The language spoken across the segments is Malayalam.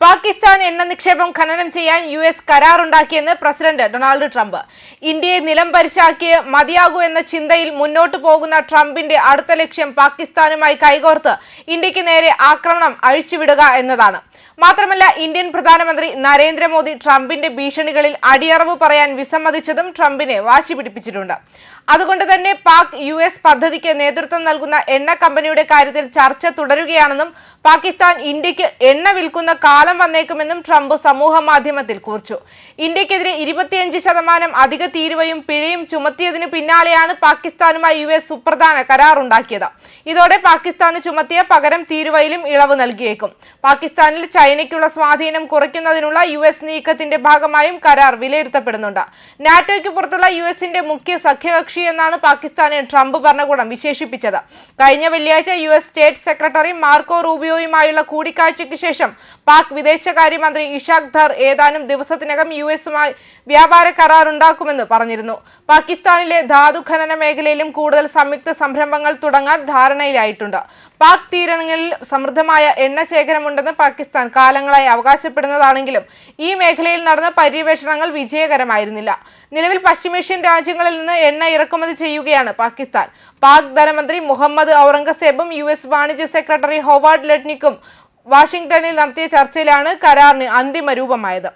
പാകിസ്ഥാൻ എണ്ണ നിക്ഷേപം ഖനനം ചെയ്യാൻ യു എസ് കരാറുണ്ടാക്കിയെന്ന് പ്രസിഡന്റ് ഡൊണാൾഡ് ട്രംപ്. ഇന്ത്യയെ നിലം പരിശാക്കിയ മതിയാകൂ എന്ന ചിന്തയിൽ മുന്നോട്ടു പോകുന്ന ട്രംപിന്റെ അടുത്ത ലക്ഷ്യം പാകിസ്ഥാനുമായി കൈകോർത്ത് ഇന്ത്യയ്ക്ക് നേരെ ആക്രമണം അഴിച്ചുവിടുക എന്നതാണ്. മാത്രമല്ല ഇന്ത്യൻ പ്രധാനമന്ത്രി നരേന്ദ്രമോദി ട്രംപിന്റെ ഭീഷണികളിൽ അടിയറവ് പറയാൻ വിസമ്മതിച്ചതും ട്രംപിനെ വാശി പിടിപ്പിച്ചിട്ടുണ്ട്. അതുകൊണ്ട് തന്നെ പാക് യു എസ് പദ്ധതിക്ക് നേതൃത്വം നൽകുന്ന എണ്ണ കമ്പനിയുടെ കാര്യത്തിൽ ചർച്ച തുടരുകയാണെന്നും പാകിസ്ഥാൻ ഇന്ത്യയ്ക്ക് എണ്ണ വിൽക്കുന്ന കാലം വന്നേക്കുമെന്നും ട്രംപ് സമൂഹ മാധ്യമത്തിൽ കുറിച്ചു. ഇന്ത്യക്കെതിരെ ഇരുപത്തിയഞ്ച് ശതമാനം അധിക തീരുവയും പിഴയും ചുമത്തിയതിനു പിന്നാലെയാണ് പാകിസ്ഥാനുമായി യു എസ് സുപ്രധാന കരാറുണ്ടാക്കിയത്. ഇതോടെ പാകിസ്ഥാന് ചുമത്തിയ പകരം തീരുവയിലും ഇളവ് നൽകിയേക്കും. പാകിസ്ഥാനിൽ ചൈനയ്ക്കുള്ള സ്വാധീനം കുറയ്ക്കുന്നതിനുള്ള യു എസ് നീക്കത്തിന്റെ ഭാഗമായും കരാർ വിലയിരുത്തപ്പെടുന്നുണ്ട്. നാറ്റോയ്ക്ക് പുറത്തുള്ള യു എസിന്റെ മുഖ്യ സഖ്യകക്ഷി എന്നാണ് പാകിസ്ഥാനെ ട്രംപ് ഭരണകൂടം വിശേഷിപ്പിച്ചത്. കഴിഞ്ഞ വെള്ളിയാഴ്ച U S state secretary Marco റൂബിയോയുമായുള്ള കൂടിക്കാഴ്ചയ്ക്ക് ശേഷം പാക് വിദേശകാര്യമന്ത്രി ഇഷാഖ് ധർ ഏതാനും ദിവസത്തിനകം യു എസുമായി വ്യാപാര കരാർ ഉണ്ടാക്കുമെന്ന് പറഞ്ഞിരുന്നു. പാകിസ്ഥാനിലെ ധാതു ഖനന മേഖലയിലും കൂടുതൽ സംയുക്ത സംരംഭങ്ങൾ തുടങ്ങാൻ ധാരണയിലായിട്ടുണ്ട്. പാക് തീരങ്ങളിൽ സമൃദ്ധമായ എണ്ണ ശേഖരമുണ്ടെന്ന് പാകിസ്ഥാൻ കാലങ്ങളായി അവകാശപ്പെടുന്നതാണെങ്കിലും ഈ മേഖലയിൽ നടന്ന പര്യവേഷണങ്ങൾ വിജയകരമായിരുന്നില്ല. നിലവിൽ പശ്ചിമേഷ്യൻ രാജ്യങ്ങളിൽ നിന്ന് എണ്ണ ഇറക്കുമതി ചെയ്യുകയാണ് പാകിസ്ഥാൻ. പാക് ധനമന്ത്രി മുഹമ്മദ് ഔറംഗസേബും യു എസ് വാണിജ്യ സെക്രട്ടറി ഹോവാർഡ് ലെറ്റ്നിക്കും വാഷിംഗ്ടണിൽ നടത്തിയ ചർച്ചയിലാണ് കരാറിന് അന്തിമ രൂപമായത്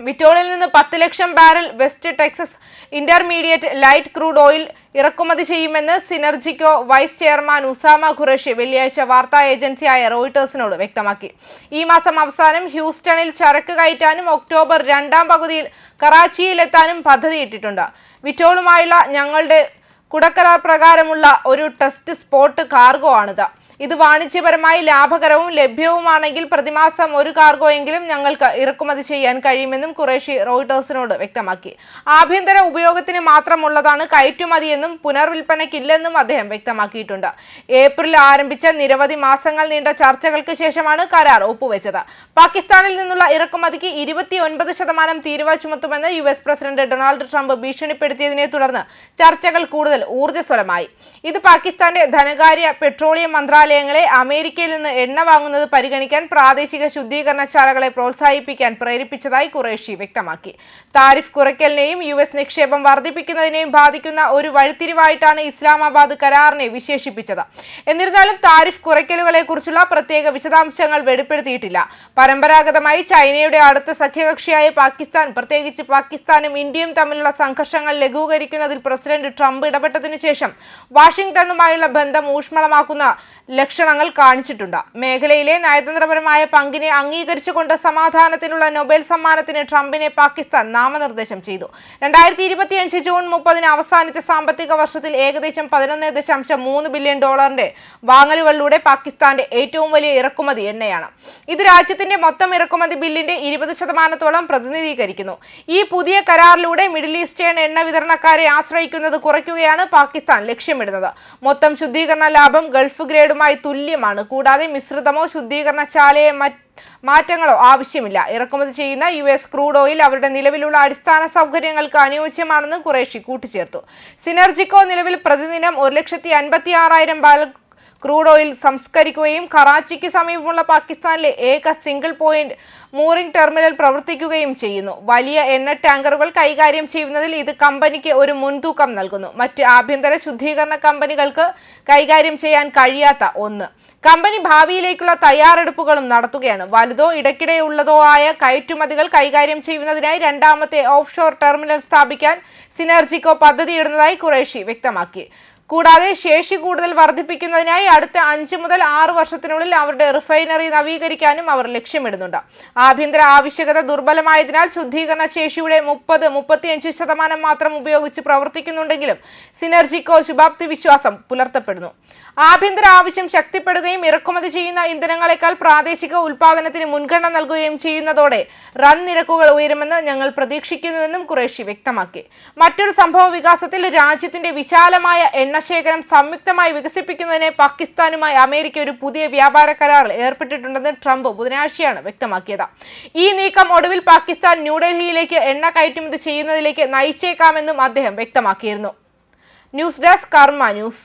വിറ്റോളിൽ നിന്ന് പത്ത് ലക്ഷം barrel West Texas Intermediate light crude oil ഇറക്കുമതി ചെയ്യുമെന്ന് സിനർജിക്കോ വൈസ് ചെയർമാൻ ഉസാമ ഖുറേഷി വെള്ളിയാഴ്ച വാർത്താ ഏജൻസിയായ റോയിട്ടേഴ്സിനോട് വ്യക്തമാക്കി. ഈ മാസം അവസാനം ഹ്യൂസ്റ്റണിൽ ചരക്ക് കയറ്റാനും ഒക്ടോബർ രണ്ടാം പകുതിയിൽ കറാച്ചിയിലെത്താനും പദ്ധതിയിട്ടിട്ടുണ്ട്. വിറ്റോളുമായുള്ള ഞങ്ങളുടെ കുടക്കരാർ പ്രകാരമുള്ള ഒരു ടെസ്റ്റ് സ്പോട്ട് കാർഗോ ആണിത് ഇത് വാണിജ്യപരമായി ലാഭകരവും ലഭ്യവുമാണെങ്കിൽ പ്രതിമാസം ഒരു കാർഗോയെങ്കിലും ഞങ്ങൾക്ക് ഇറക്കുമതി ചെയ്യാൻ കഴിയുമെന്നും ഖുറേഷി റോയിട്ടേഴ്സിനോട് വ്യക്തമാക്കി. ആഭ്യന്തര ഉപയോഗത്തിന് മാത്രമുള്ളതാണ് കയറ്റുമതിയെന്നും പുനർവിൽപ്പനയ്ക്കില്ലെന്നും അദ്ദേഹം വ്യക്തമാക്കിയിട്ടുണ്ട്. ഏപ്രിൽ ആരംഭിച്ച നിരവധി മാസങ്ങൾ നീണ്ട ചർച്ചകൾക്ക് ശേഷമാണ് കരാർ ഒപ്പുവെച്ചത്. പാകിസ്ഥാനിൽ നിന്നുള്ള ഇറക്കുമതിക്ക് ഇരുപത്തി ഒൻപത് ശതമാനം തീരുവ ചുമത്തുമെന്ന് U S president Donald Trump ഭീഷണിപ്പെടുത്തിയതിനെ തുടർന്ന് ചർച്ചകൾ കൂടുതൽ ഊർജസ്വലമായി. ഇത് പാകിസ്ഥാന്റെ ധനകാര്യ പെട്രോളിയം മന്ത്രാലയങ്ങളെ അമേരിക്കയിൽ നിന്ന് എണ്ണ വാങ്ങുന്നത് പരിഗണിക്കാൻ പ്രാദേശിക ശുദ്ധീകരണശാലകളെ പ്രോത്സാഹിപ്പിക്കാൻ പ്രേരിപ്പിച്ചതായി ഖുറേഷി വ്യക്തമാക്കി. താരിഫ് കുറയ്ക്കലിനെയും യു എസ് നിക്ഷേപം വർദ്ധിപ്പിക്കുന്നതിനെയും ബാധിക്കുന്ന ഒരു വഴിത്തിരിവായിട്ടാണ് ഇസ്ലാമാബാദ് കരാറിനെ വിശേഷിപ്പിച്ചത്. എന്നിരുന്നാലും താരിഫ് കുറയ്ക്കലുകളെ കുറിച്ചുള്ള പ്രത്യേക വിശദാംശങ്ങൾ വെളിപ്പെടുത്തിയിട്ടില്ല. പരമ്പരാഗതമായി ചൈനയുടെ അടുത്ത സഖ്യകക്ഷിയായ പാകിസ്ഥാൻ പ്രത്യേകിച്ച് പാകിസ്ഥാനും ഇന്ത്യയും തമ്മിലുള്ള സംഘർഷങ്ങൾ ലഘൂകരിക്കുന്നതിൽ പ്രസിഡന്റ് ട്രംപ് ഇടപെട്ടതിനു ശേഷം വാഷിംഗ്ടണുമായുള്ള ബന്ധം ഊഷ്മളമാക്കുന്ന ലക്ഷണങ്ങൾ കാണിച്ചിട്ടുണ്ട്. മേഖലയിലെ നയതന്ത്രപരമായ പങ്കിനെ അംഗീകരിച്ചുകൊണ്ട് സമാധാനത്തിനുള്ള നൊബേൽ സമ്മാനത്തിന് ട്രംപിനെ പാകിസ്ഥാൻ നാമനിർദ്ദേശം ചെയ്തു. രണ്ടായിരത്തി ഇരുപത്തിയഞ്ച് ജൂൺ മുപ്പതിന് അവസാനിച്ച സാമ്പത്തിക വർഷത്തിൽ ഏകദേശം പതിനൊന്ന് ദശാംശം മൂന്ന് ബില്യൺ ഡോളറിന്റെ വാങ്ങലുകളിലൂടെ പാകിസ്ഥാന്റെ ഏറ്റവും വലിയ ഇറക്കുമതി എണ്ണയാണ്. ഇത് രാജ്യത്തിന്റെ മൊത്തം ഇറക്കുമതി ബില്ലിന്റെ ഇരുപത് ശതമാനത്തോളം പ്രതിനിധീകരിക്കുന്നു. ഈ പുതിയ കരാറിലൂടെ മിഡിൽ ഈസ്റ്റേൺ എണ്ണ വിതരണക്കാരെ ആശ്രയിക്കുന്നത് കുറയ്ക്കുകയാണ് പാകിസ്ഥാൻ ലക്ഷ്യമിടുന്നത്. മൊത്തം ശുദ്ധീകരണ ലാഭം ഗൾഫ് ഗ്രേഡുമായി തുല്യമാണ്. കൂടാതെ മിശ്രിതമോ ശുദ്ധീകരണശാലയെ മറ്റ് മാറ്റങ്ങളോ ആവശ്യമില്ല. ഇറക്കുമതി ചെയ്യുന്ന യു എസ് ക്രൂഡ് ഓയിൽ അവരുടെ നിലവിലുള്ള അടിസ്ഥാന സൗകര്യങ്ങൾക്ക് അനുയോജ്യമാണെന്ന് കുറേഷി കൂട്ടിച്ചേർത്തു. സിനർജിക്കോ നിലവിൽ പ്രതിദിനം ഒരു ലക്ഷത്തി അൻപത്തി ആറായിരം ബാരൽ ക്രൂഡ് ഓയിൽ സംസ്കരിക്കുകയും കറാച്ചിക്ക് സമീപമുള്ള പാകിസ്ഥാനിലെ ഏക സിംഗിൾ പോയിന്റ് മൂറിംഗ് ടെർമിനൽ പ്രവർത്തിക്കുകയും ചെയ്യുന്നു. വലിയ എണ്ണ ടാങ്കറുകൾ കൈകാര്യം ചെയ്യുന്നതിൽ ഇത് കമ്പനിക്ക് ഒരു മുൻതൂക്കം നൽകുന്നു. മറ്റ് ആഭ്യന്തര ശുദ്ധീകരണ കമ്പനികൾക്ക് കൈകാര്യം ചെയ്യാൻ കഴിയാത്ത ഒന്ന്. കമ്പനി ഭാവിയിലേക്കുള്ള തയ്യാറെടുപ്പുകളും നടത്തുകയാണ്. വലുതോ ഇടയ്ക്കിടെയുള്ളതോ ആയ കയറ്റുമതികൾ കൈകാര്യം ചെയ്യുന്നതിനായി രണ്ടാമത്തെ ഓഫ് ഷോർ ടെർമിനൽ സ്ഥാപിക്കാൻ സിനർജിക്കോ പദ്ധതിയിടുന്നതായി ഖുറേഷി വ്യക്തമാക്കി. കൂടാതെ ശേഷി കൂടുതൽ വർദ്ധിപ്പിക്കുന്നതിനായി അടുത്ത അഞ്ച് മുതൽ ആറ് വർഷത്തിനുള്ളിൽ അവരുടെ റിഫൈനറി നവീകരിക്കാനും അവർ ലക്ഷ്യമിടുന്നുണ്ട്. ആഭ്യന്തര ആവശ്യകത ദുർബലമായതിനാൽ ശുദ്ധീകരണ ശേഷിയുടെ മുപ്പത് മുപ്പത്തിയഞ്ച് ശതമാനം മാത്രം ഉപയോഗിച്ച് പ്രവർത്തിക്കുന്നുണ്ടെങ്കിലും സിനർജിക്കോ ശുഭാപ്തി വിശ്വാസം പുലർത്തപ്പെടുന്നു. ആഭ്യന്തര ആവശ്യം ശക്തിപ്പെടുകയും ഇറക്കുമതി ചെയ്യുന്ന ഇന്ധനങ്ങളെക്കാൾ പ്രാദേശിക ഉൽപാദനത്തിന് മുൻഗണന നൽകുകയും ചെയ്യുന്നതോടെ റൺ നിരക്കുകൾ ഉയരുമെന്ന് ഞങ്ങൾ പ്രതീക്ഷിക്കുന്നുവെന്നും ഖുറേഷി വ്യക്തമാക്കി. മറ്റൊരു സംഭവ വികാസത്തിൽ രാജ്യത്തിന്റെ വിശാലമായ എണ്ണശേഖരം സംയുക്തമായി വികസിപ്പിക്കുന്നതിനെ പാകിസ്ഥാനുമായി അമേരിക്ക ഒരു പുതിയ വ്യാപാര കരാറിൽ ഏർപ്പെട്ടിട്ടുണ്ടെന്ന് ട്രംപ് ബുധനാഴ്ചയാണ് വ്യക്തമാക്കിയത്. ഈ നീക്കം ഒടുവിൽ പാകിസ്ഥാൻ ന്യൂഡൽഹിയിലേക്ക് എണ്ണ കയറ്റുമതി ചെയ്യുന്നതിലേക്ക് നയിച്ചേക്കാമെന്നും അദ്ദേഹം വ്യക്തമാക്കിയിരുന്നു. News desk Karma news.